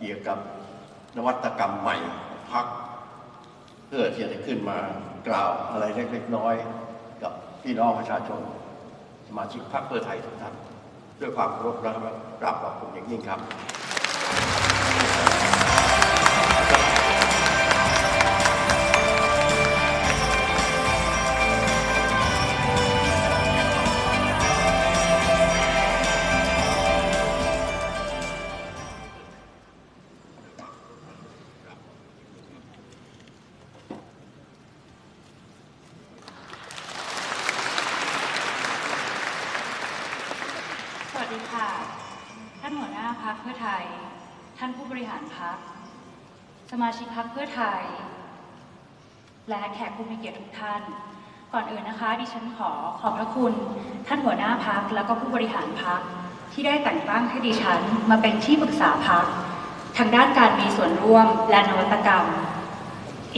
เกี่ยวกับนวัตกรรมใหม่พัก เพื่อที่จะขึ้นมากล่าวอะไรเล็กๆน้อยๆกับพี่น้องประชาชน สมาชิกพรรคเพื่อไทยทุกท่านด้วยความเคารพและกราบขอบคุณอย่างยิ่งครับานหัวหน้าพักเพื่อไทย ท่านผู้บริหารพัก สมาชิกพักเพื่อไทย และแขกผู้มีเกียรติทุกท่าน ก่อนอื่นนะคะ ดิฉันขอขอบพระคุณ ท่านหัวหน้าพักแล้วก็ผู้บริหารพักที่ได้แต่งตั้งให้ดิฉันมาเป็นที่ปรึกษาพักทางด้านการมีส่วนร่วมและนวัตกรรม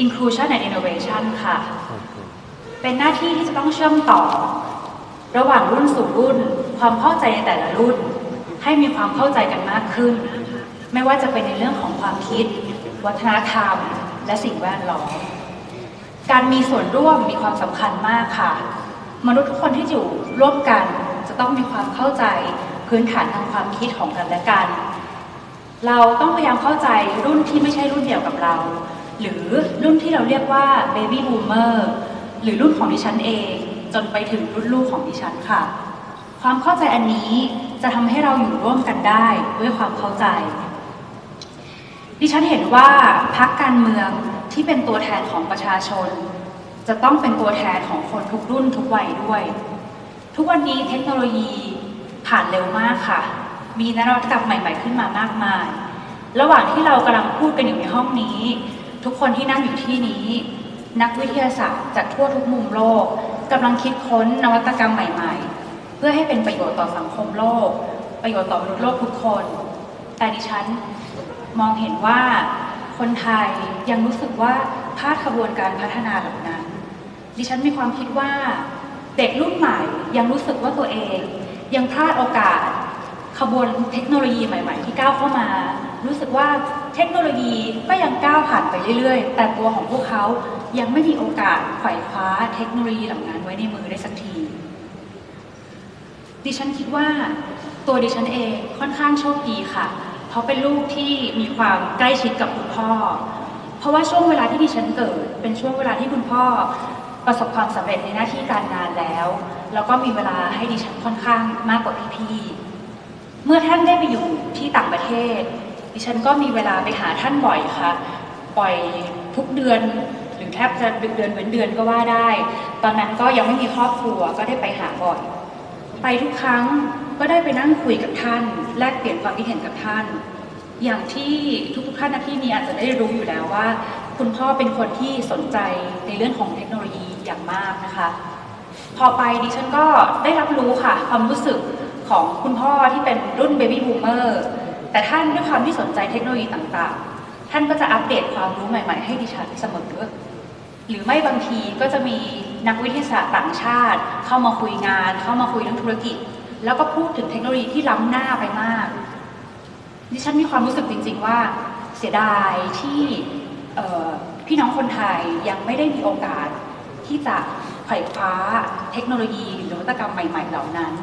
Inclusion and Innovation ค่ะ เป็นหน้าที่ที่จะต้องเชื่อมต่อ ระหว่างรุ่นสู่รุ่น ความเข้าใจในแต่ละรุ่น ให้มีความเข้าใจกันมากขึ้น ไม่ว่าจะเป็นในเรื่องของความคิด วัฒนธรรม และสิ่งแวดล้อมการมีส่วนร่วมมีความสำคัญมากค่ะ มนุษย์ทุกคนที่อยู่ร่วมกันจะต้องมีความเข้าใจพื้นฐานทางความคิดของกันและกัน เราต้องพยายามเข้าใจรุ่นที่ไม่ใช่รุ่นเดียวกับเรา หรือรุ่นที่เราเรียกว่า baby boomer หรือรุ่นของดิฉันเอง จนไปถึงรุ่นลูกของดิฉันค่ะ ความเข้าใจอันนี้ จะทำให้เราอยู่ร่วมกันได้ด้วยความเข้าใจ ดิฉันเห็นว่าพักการเมืองที่เป็นตัวแทนของประชาชน จะต้องเป็นตัวแทนของคนทุกรุ่นทุกวัยด้วย ทุกวันนี้เทคโนโลยีผ่านเร็วมากค่ะ มีนวัตกรรมใหม่ๆขึ้นมามากมาย ระหว่างที่เรากำลังพูดกันอยู่ในห้องนี้ ทุกคนที่นั่งอยู่ที่นี้ นักวิทยาศาสตร์จากทั่วทุกมุมโลกกำลังคิดค้นนวัตกรรมใหม่ๆ พื่อให้เป็นประโยชน์ต่อสังคมโลก ประโยชน์ต่อมนุษย์โลกทุกคน แต่ดิฉันมองเห็นว่าคนไทยยังรู้สึกว่าพลาดขบวนการพัฒนาเหล่านั้น ดิฉันมีความคิดว่าเด็กรุ่นใหม่ยังรู้สึกว่าตัวเอง ยังพลาดโอกาส ขบวนเทคโนโลยีใหม่ ๆ ที่ก้าวเข้ามา รู้สึกว่าเทคโนโลยีก็ยังก้าวผ่านไปเรื่อยๆ แต่ตัวของพวกเขายังไม่มีโอกาสไขว่คว้าเทคโนโลยีเหล่านั้นไว้ในมือได้สักที ดิฉันคิดว่าตัวดิฉันเองค่อนข้างโชคดีค่ะ เพราะเป็นลูกที่มีความใกล้ชิดกับคุณพ่อ เพราะว่าช่วงเวลาที่ดิฉันเกิด เป็นช่วงเวลาที่คุณพ่อประสบความสำเร็จในหน้าที่การงานแล้ว แล้วก็มีเวลาให้ดิฉันค่อนข้างมากกว่าพี่ๆ เมื่อท่านได้ไปอยู่ที่ต่างประเทศ ดิฉันก็มีเวลาไปหาท่านบ่อยค่ะ บ่อยทุกเดือนหรือแทบจะเดือนเว้นเดือนก็ว่าได้ ตอนนั้นก็ยังไม่มีครอบครัวก็ได้ไปหาบ่อย ไปทุกครั้งก็ได้ไปนั่งคุยกับท่าน แลกเปลี่ยนความคิดเห็นกับท่าน อย่างที่ทุกๆท่านในที่นี้อาจจะได้รู้อยู่แล้วว่า คุณพ่อเป็นคนที่สนใจในเรื่องของเทคโนโลยีอย่างมากนะคะ พอไปดิฉันก็ได้รับรู้ค่ะ ความรู้สึกของคุณพ่อที่เป็นรุ่นเบบี้บูมเมอร์แต่ท่านด้วยความที่สนใจเทคโนโลยีต่างๆ ท่านก็จะอัปเดตความรู้ใหม่ ๆ ให้ดิฉันเสมอ หรือไม่บางทีก็จะมีนักวิทยาศาสตร์ต่างชาติ เข้ามาคุยงาน เข้ามาคุยเรื่องธุรกิจ แล้วก็พูดถึงเทคโนโลยีที่ล้ำหน้าไปมากดิฉันมีความรู้สึกจริง ๆ ว่าเสียดายที่พี่น้องคนไทยยังไม่ได้มีโอกาสที่จะไขว่คว้าเทคโนโลยีหรือนวัตกรรมใหม่ ๆ เหล่านั้น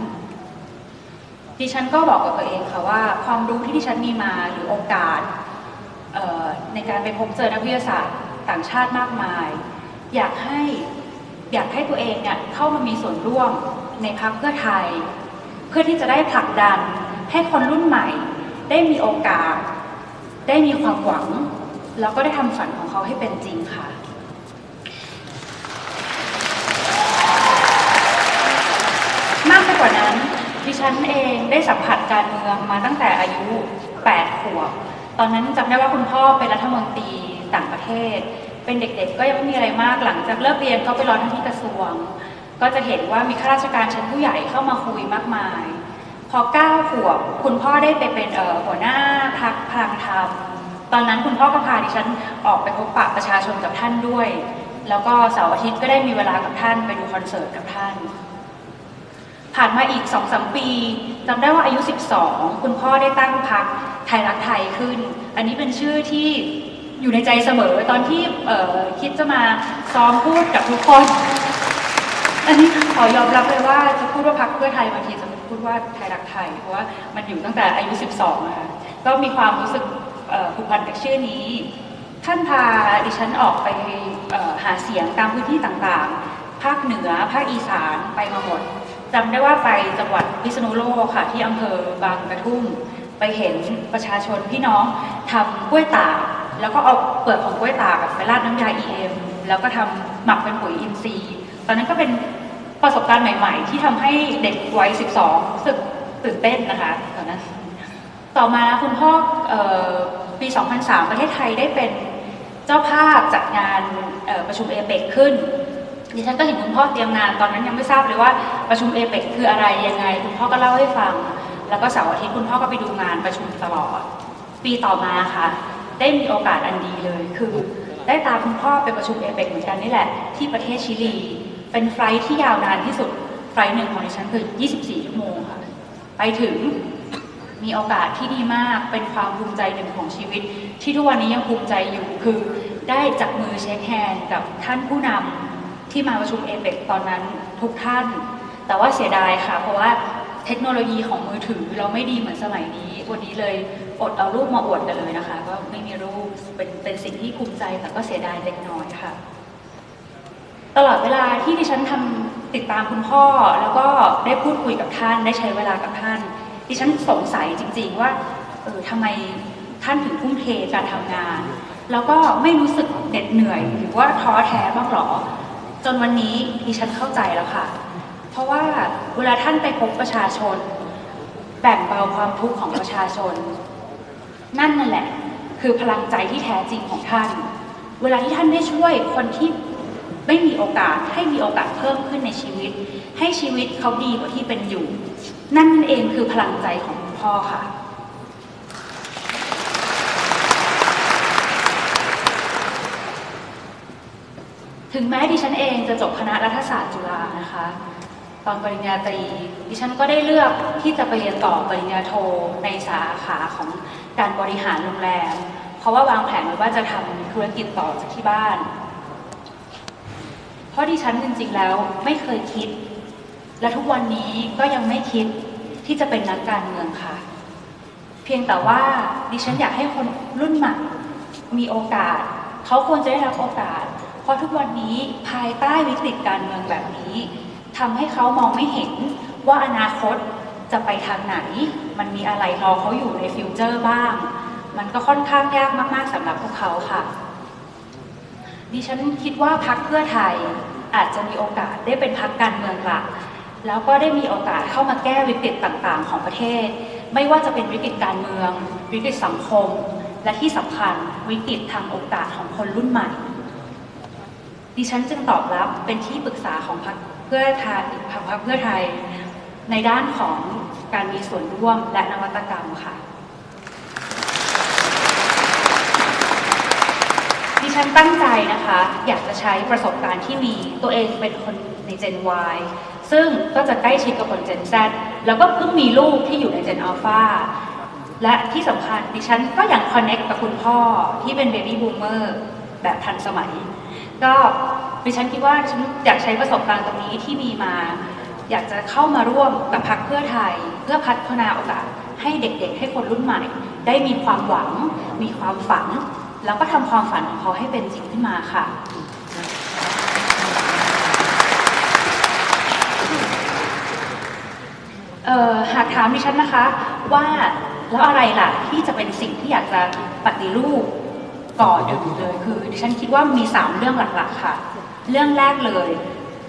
ดิฉันก็บอกกับตัวเองค่ะว่า ความรู้ที่ดิฉันมีมาหรือโอกาสในการไปพบเจอนักวิทยาศาสตร์ต่างชาติมากมาย อยากให้อยากให้ตัวเองเนี่ยเข้ามามีส่วนร่วมในพรรคเพื่อไทย เพื่อที่จะได้ผลักดันให้คนรุ่นใหม่ ได้มีโอกาส ได้มีความหวัง แล้วก็ได้ทำฝันของเขาให้เป็นจริงค่ะมากไปกว่านั้นดิฉันเองได้สัมผัสการเมืองมาตั้งแต่อายุ 8 ขวบ ตอนนั้นจำได้ว่าคุณพ่อเป็นรัฐมนตรีต่างประเทศ เป็นเด็กๆ ก็ยังไม่มีอะไรมากหลังจากเลิกเรียนก็ไปรอท่านที่กระทรวง ก็จะเห็นว่ามีข้าราชการชั้นผู้ใหญ่เข้ามาคุยมากมาย พอ9ขวบคุณพ่อได้ไปเป็นหัวหน้าพักพลังธรรมตอนนั้นคุณพ่อก็พาดิฉันออกไปพบปะประชาชนกับท่านด้วย แล้วก็เสาร์อาทิตย์ก็ได้มีเวลากับท่านไปดูคอนเสิร์ตกับท่าน ผ่านมาอีกสองสามปีจำได้ว่าอายุ 12 คุณพ่อได้ตั้งพักไทยรักไทยขึ้น อันนี้เป็นชื่อที่ อยู่ในใจเสมอตอนที่เออคิดจะมาซ้อมพูดกับทุกคน อันนี้ขอยอมรับเลยว่าจะพูดว่าพักเพื่อไทยบางทีจะพูดว่าไทยรักไทย เพราะว่ามันอยู่ตั้งแต่อายุ 12 นะคะก็มีความรู้สึกผูกพันกับชื่อนี้ ท่านพาดิฉันออกไปหาเสียงตามพื้นที่ต่างๆ ภาคเหนือ ภาคอีสานไปมาหมดจำได้ว่าไปจังหวัดพิษณุโลกค่ะที่อำเภอบางกระทุ่มไปเห็นประชาชนพี่น้องทำกล้วยตาก แล้วก็เอาเปลือกของกล้วยตากไปราดน้ำยา EM แล้วก็ทำหมักเป็นปุ๋ยอินทรีย์ตอนนั้นก็เป็นประสบการณ์ใหม่ ๆ ที่ทำให้เด็กวัย 12รู้สึกตื่นเต้นนะคะตอนนั้น ต่อมาคุณพ่อเอ่อปี 2003 ประเทศไทยได้เป็นเจ้าภาพจัดงานประชุมเอเปกขึ้นดิฉันก็เห็นคุณพ่อเตรียมงานตอนนั้นยังไม่ทราบเลยว่าประชุมเอเปกคืออะไรยังไง คุณพ่อก็เล่าให้ฟัง แล้วก็เสาร์อาทิตย์คุณพ่อก็ไปดูงานประชุมตลอด ปีต่อมาค่ะ ได้มีโอกาสอันดีเลย คือได้ตามคุณพ่อไปประชุมเอเปกเหมือนกันนี่แหละ ที่ประเทศชิลี เป็นไฟลท์ที่ยาวนานที่สุด ไฟลท์หนึ่งของดิฉันคือ 24 ชั่วโมงค่ะ ไปถึงมีโอกาสที่ดีมาก เป็นความภูมิใจหนึ่งของชีวิต ที่ทุกวันนี้ยังภูมิใจอยู่ คือได้จับมือเช็คแฮนด์กับท่านผู้นำที่มาประชุมเอเปกตอนนั้นทุกท่าน แต่ว่าเสียดายค่ะ เพราะว่าเทคโนโลยีของมือถือเราไม่ดีเหมือนสมัยนี้ วันนี้เลย อดเอารูปมาอวดกันเลยนะคะ ก็ไม่มีรูปเป็นเป็นสิ่งที่ภูมิใจแต่ก็เสียดายเล็กน้อยค่ะ ตลอดเวลาที่ดิฉันทำติดตามคุณพ่อ แล้วก็ได้พูดคุยกับท่านได้ใช้เวลากับท่าน ดิฉันสงสัยจริง ๆ ว่าเออทำไมท่านถึงทุ่มเทการทำงาน แล้วก็ไม่รู้สึกเหน็ดเหนื่อยหรือว่าท้อแท้บ้างหรอ จนวันนี้ดิฉันเข้าใจแล้วค่ะ เพราะว่าเวลาท่านไปพบประชาชน แบ่งเบาความทุกข์ของประชาชน นั่นนั่นแหละ คือพลังใจที่แท้จริงของท่าน เวลาที่ท่านได้ช่วยคนที่ไม่มีโอกาสให้มีโอกาสเพิ่มขึ้นในชีวิต ให้ชีวิตเขาดีกว่าที่เป็นอยู่ นั่นนั่นเองคือพลังใจของพ่อค่ะถึงแม้ดิฉันเองจะจบคณะรัฐศาสตร์จุฬานะคะ ตอนปริญญาตรีดิฉันก็ได้เลือกที่จะไปเรียนต่อปริญญาโทในสาขาของการบริหารโรงแรม เพราะว่าวางแผนไว้ว่าจะทำธุรกิจต่อจากที่บ้าน เพราะดิฉันจริงๆแล้วไม่เคยคิด และทุกวันนี้ก็ยังไม่คิดที่จะเป็นนักการเมืองค่ะ เพียงแต่ว่าดิฉันอยากให้คนรุ่นใหม่มีโอกาส เขาควรจะได้รับโอกาส เพราะทุกวันนี้ภายใต้วิกฤตการเมืองแบบนี้ ทำให้เขามองไม่เห็นว่าอนาคตจะไปทางไหน มันมีอะไรรอเขาอยู่ในฟิวเจอร์บ้าง มันก็ค่อนข้างยากมาก ๆสำหรับพวกเขาค่ะ ดิฉันคิดว่าพักเพื่อไทยอาจจะมีโอกาสได้เป็นพักการเมืองหลักแล้วก็ได้มีโอกาสเข้ามาแก้วิกฤตต่างๆ ของประเทศ ไม่ว่าจะเป็นวิกฤตการเมือง วิกฤตสังคม และที่สำคัญวิกฤตทางโอกาสของคนรุ่นใหม่ ดิฉันจึงตอบรับเป็นที่ปรึกษาของพรรค เพื่อไทยพรรคเพื่อไทย ในด้านของการมีส่วนร่วมและนวัตกรรมค่ะดิฉันตั้งใจนะคะ อยากจะใช้ประสบการณ์ที่มีตัวเองเป็นคนใน Gen Y ซึ่งก็จะใกล้ชิดกับคน Gen Z แล้วก็เพิ่งมีลูกที่อยู่ใน Gen Alpha และที่สำคัญดิฉันก็ยังคอนเน็กกับคุณพ่อที่เป็น Baby Boomer แบบทันสมัย ก็ ดิฉันคิดว่าดิฉันอยากใช้ประสบการณ์ตรงนี้ที่มีมา อยากจะเข้ามาร่วมกับพรรคเพื่อไทย เพื่อพัฒนาโอกาสให้เด็กๆ ให้คนรุ่นใหม่ ได้มีความหวัง มีความฝัน แล้วก็ทำความฝันของเขาให้เป็นจริงขึ้นมาค่ะเอ่อหากถามดิฉันนะคะว่าแล้วอะไรล่ะที่จะเป็นสิ่งที่อยากจะปฏิรูปก่อนอื่นเลยคือดิฉันคิดว่ามี 3 เรื่องหลักๆค่ะ เรื่องแรกเลย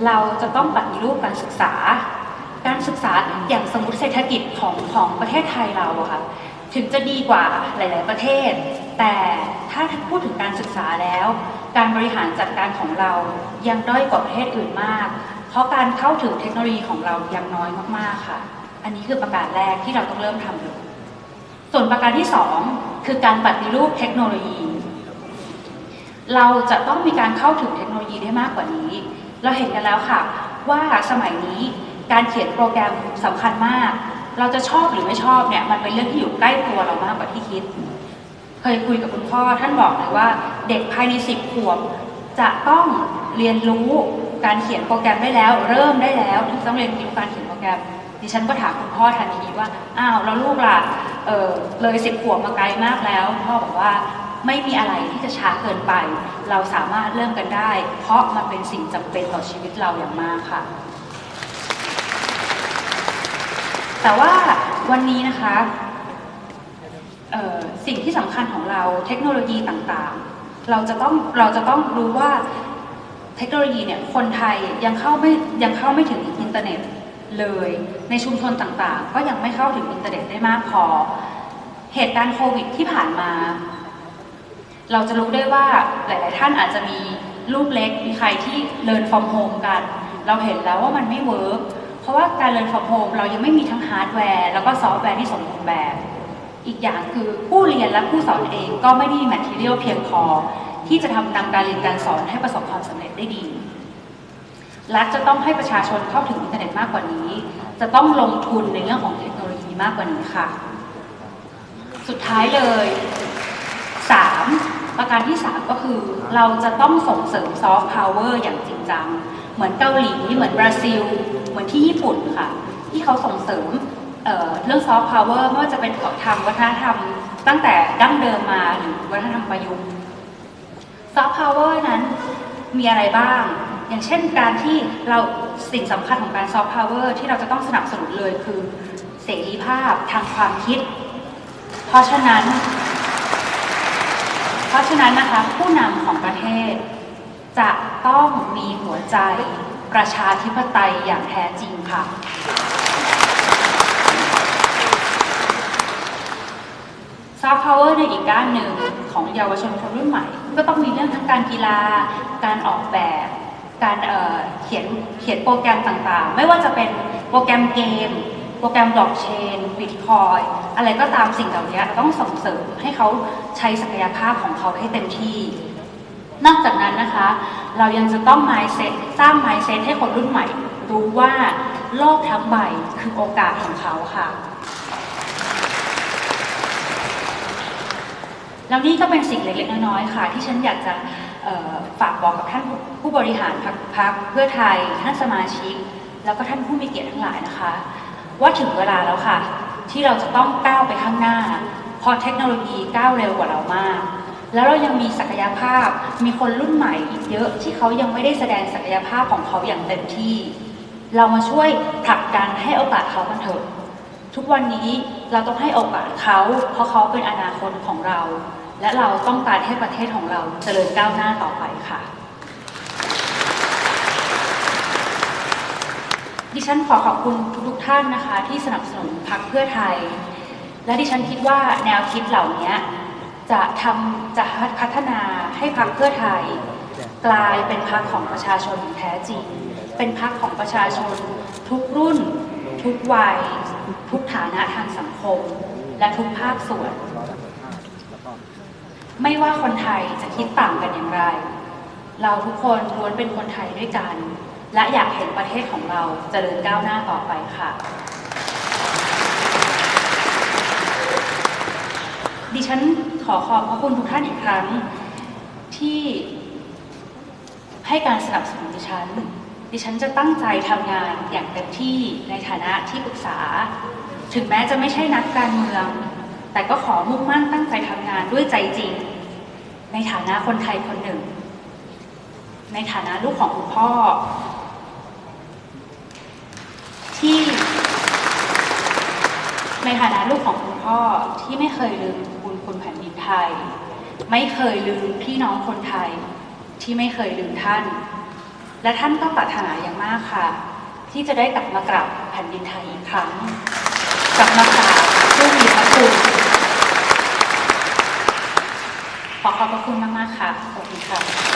เราจะต้องปฏิรูปการศึกษา การศึกษาอย่างสมมติเศรษฐกิจของของประเทศไทยเราอะค่ะถึงจะดีกว่าหลาย ๆ ประเทศ แต่ถ้าพูดถึงการศึกษาแล้ว การบริหารจัดการของเรายังด้อยกว่าประเทศอื่นมาก เพราะการเข้าถึงเทคโนโลยีของเรายังน้อยมาก ๆ ค่ะ อันนี้คือประการแรกที่เราต้องเริ่มทำเลยส่วนประการที่สองคือการปฏิรูปเทคโนโลยี เราจะต้องมีการเข้าถึงเทคโนโลยีได้มากกว่านี้ เราเห็นกันแล้วค่ะว่าสมัยนี้การเขียนโปรแกรมสำคัญมาก เราจะชอบหรือไม่ชอบเนี่ยมันเป็นเรื่องที่อยู่ใกล้ตัวเรามากกว่าที่คิด เคยคุยกับคุณพ่อท่านบอกเลยว่า เด็กภายใน10ขวบจะต้องเรียนรู้การเขียนโปรแกรมได้แล้ว เริ่มได้แล้วถึงต้องเรียนรู้การเขียนโปรแกรมดิฉันก็ถามคุณพ่อทันทีว่าอ้าวแล้วลูกล่ะเออเลยสิบขวบมาไกลมากแล้ว พ่อบอกว่า ไม่มีอะไรที่จะช้าเกินไป เราสามารถเริ่มกันได้ เพราะมันเป็นสิ่งจำเป็นต่อชีวิตเราอย่างมากค่ะ แต่ว่าวันนี้นะคะสิ่งที่สำคัญของเราเทคโนโลยีต่างๆ เราจะต้องเราจะต้องรู้ว่าเทคโนโลยีเนี่ยคนไทยยังเข้าไม่ยังเข้าไม่ถึงอินเทอร์เน็ตเลย ในชุมชนต่างๆ ก็ยังไม่เข้าถึงอินเทอร์เน็ตได้มากพอ เหตุการณ์โควิดที่ผ่านมา เราจะรู้ได้ว่าหลาย ๆ ท่านอาจจะมีลูกเล็ก มีใครที่เรียน from home กัน เราเห็นแล้วว่ามันไม่เวิร์กเพราะว่าการเรียน from home เรายังไม่มีทั้งฮาร์ดแวร์แล้วก็ซอฟต์แวร์ที่สมบูรณ์แบบ อีกอย่างคือผู้เรียนและผู้สอนเองก็ไม่ได้มีแมทเทียลเพียงพอ ที่จะทำนำการเรียนการสอนให้ประสบความสำเร็จได้ดีรัฐจะต้องให้ประชาชนเข้าถึงอินเทอร์เน็ตมากกว่านี้ จะต้องลงทุนในเรื่องของเทคโนโลยีมากกว่านี้ค่ะ สุดท้ายเลย 3 ประการที่ 3 ก็คือเราจะต้องส่งเสริมซอฟต์พาวเวอร์อย่างจริงจัง เหมือนเกาหลี เหมือนบราซิล เหมือนที่ญี่ปุ่นค่ะ ที่เขาส่งเสริมเเรื่องซอฟต์พาวเวอร์ไม่ว่าจะเป็นทางวัฒนธรรม ตั้งแต่ดั้งเดิมมาหรือวัฒนธรรมประยุกต์ซอฟต์พาวเวอร์นั้นมีอะไรบ้าง อย่างเช่นการที่เราสิ่งสำคัญของการซอฟต์พาวเวอร์ที่เราจะต้องสนับสนุนเลยคือเสรีภาพทางความคิด เพราะฉะนั้น เพราะฉะนั้นนะคะผู้นำของประเทศ จะต้องมีหัวใจประชาธิปไตยอย่างแท้จริงค่ะ ซอฟต์พาวเวอร์ในอีกด้านหนึ่งของเยาวชนคนรุ่นใหม่ ก็ต้องมีเรื่องทั้งการกีฬา การออกแบบ การเเขียนเขียนโปรแกรมต่างๆ ไม่ว่าจะเป็นโปรแกรมเกม โปรแกรมบล็อกเชนบิตคอย อะไรก็ตามสิ่งเหล่านี้ต้องส่งเสริมให้เขาใช้ศักยภาพของเขาให้เต็มที่ นอกจากนั้นนะคะ เรายังจะต้อง mindset สร้าง mindset ให้คนรุ่นใหม่ รู้ว่าโลกทั้งใบคือโอกาสของเขาค่ะแล้วนี่ก็เป็นสิ่งเล็กๆน้อยๆค่ะ ที่ฉันอยากจะฝากบอกกับท่านผู้บริหารพรรคพรรคเพื่อไทยท่านสมาชิก แล้วก็ท่านผู้มีเกียรติทั้งหลายนะคะ ว่าถึงเวลาแล้วค่ะ ที่เราจะต้องก้าวไปข้างหน้า เพราะเทคโนโลยีก้าวเร็วกว่าเรามาก แล้วเรายังมีศักยภาพ มีคนรุ่นใหม่อีกเยอะที่เขายังไม่ได้แสดงศักยภาพของเขาอย่างเต็มที่ เรามาช่วยผลักดันให้โอกาสเขากันเถอะทุกวันนี้เราต้องให้โอกาสเขาเพราะเขาเป็นอนาคตของเรา และเราต้องการให้ประเทศของเราเจริญก้าวหน้าต่อไปค่ะ ดิฉันขอขอบคุณทุกๆท่านนะคะ ที่สนับสนุนพรรคเพื่อไทย และดิฉันคิดว่าแนวคิดเหล่านี้จะทำจะพัฒนาให้พรรคเพื่อไทย กลายเป็นพรรคของประชาชนแท้จริง เป็นพรรคของประชาชน ทุกรุ่น ทุกวัย ทุกฐานะทางสังคม และทุกภาคส่วน ไม่ว่าคนไทยจะคิดต่างกันอย่างไร เราทุกคนล้วนเป็นคนไทยด้วยกัน และอยากเห็นประเทศของเราเจริญก้าวหน้าต่อไปค่ะ ดิฉันขอขอบพระคุณทุกท่านอีกครั้งที่ให้การสนับสนุนดิฉัน ดิฉันจะตั้งใจทำงานอย่างเต็มที่ในฐานะที่ปรึกษา ถึงแม้จะไม่ใช่นักการเมือง แต่ก็ขอมุ่งมั่นตั้งใจทำงานด้วยใจจริง ในฐานะคนไทยคนหนึ่ง ในฐานะลูกของคุณพ่อ ที่ ในฐานะลูกของคุณพ่อที่ไม่เคยลืมบุญคุณแผ่นดินไทย ไม่เคยลืมพี่น้องคนไทย ที่ไม่เคยลืมท่าน และท่านก็ปรารถนาอย่างมากค่ะ ที่จะได้กลับมากราบแผ่นดินไทยอีกครั้งกลับมากราบผู้มีพระคุณขอขอบพระคุณมากๆค่ะสวัสดีค่ะ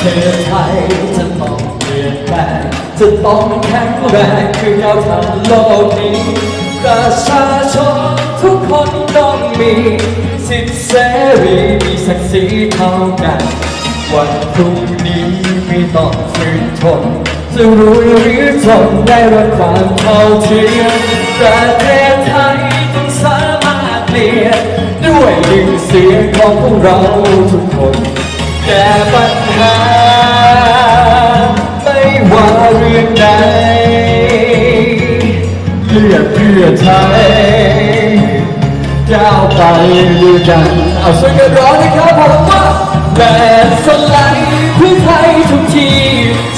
เทศไทยจะต้องเปลี่ยนแปลงจะต้องแข็งแรงคือเราทำโลกนี้ประชาชนทุกคนต้องมีสิทธิเสรีมีศักดิ์ศรีเท่ากันวันพรุ่งนี้ไม่ต้องฝืนทนจะรวยหรือจนได้รับความเท่าเทียมประเทศไทยต้องสามารถเปลี่ยนด้วยหนึ่งเสียงของพวกเราทุกคน ก้ปัญหา ไม่ว่าเรื่องใดเลือกเพื่อไทยก้าวไปด้วยกันเอาช่วยกันร้องนะครับผมว่าแต่สไลด์เพื่อไทยทุกที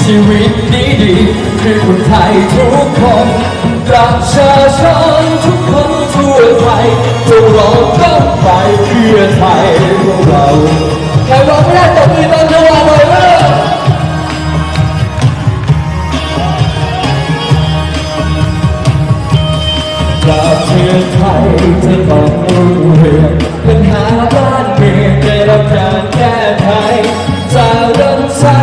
ชีวิตดีดีๆคือคนไทยทุกคนประชาชนทุกคนทั่วไทยจะร้องต้องไปเพื่อไทยของเรา ใครร้องไม่ได้ตบมือตอนจังหวะหน่อยเว้ยประเทศไทยจะต้องรุ่งเรืองปัญหาบ้านเมืองได้รับการแก้ไขจะริ่มใช้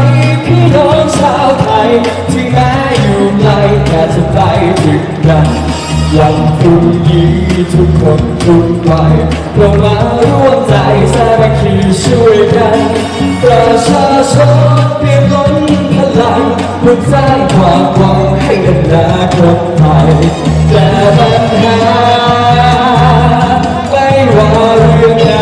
พี่น้องชาวไทยที่แม้อยู่ไกลแต่จะไปถึงกัน วันพรุ่งนี้ทุกคนทุกวัยเรามาร่วมใจสามัคคีช่วยกันประชาชนเปลี่ยนล้นพลังเพื่อสร้างความหวังให้อนาคตไทยแต่ปัญหาไม่ว่าเรื่องใด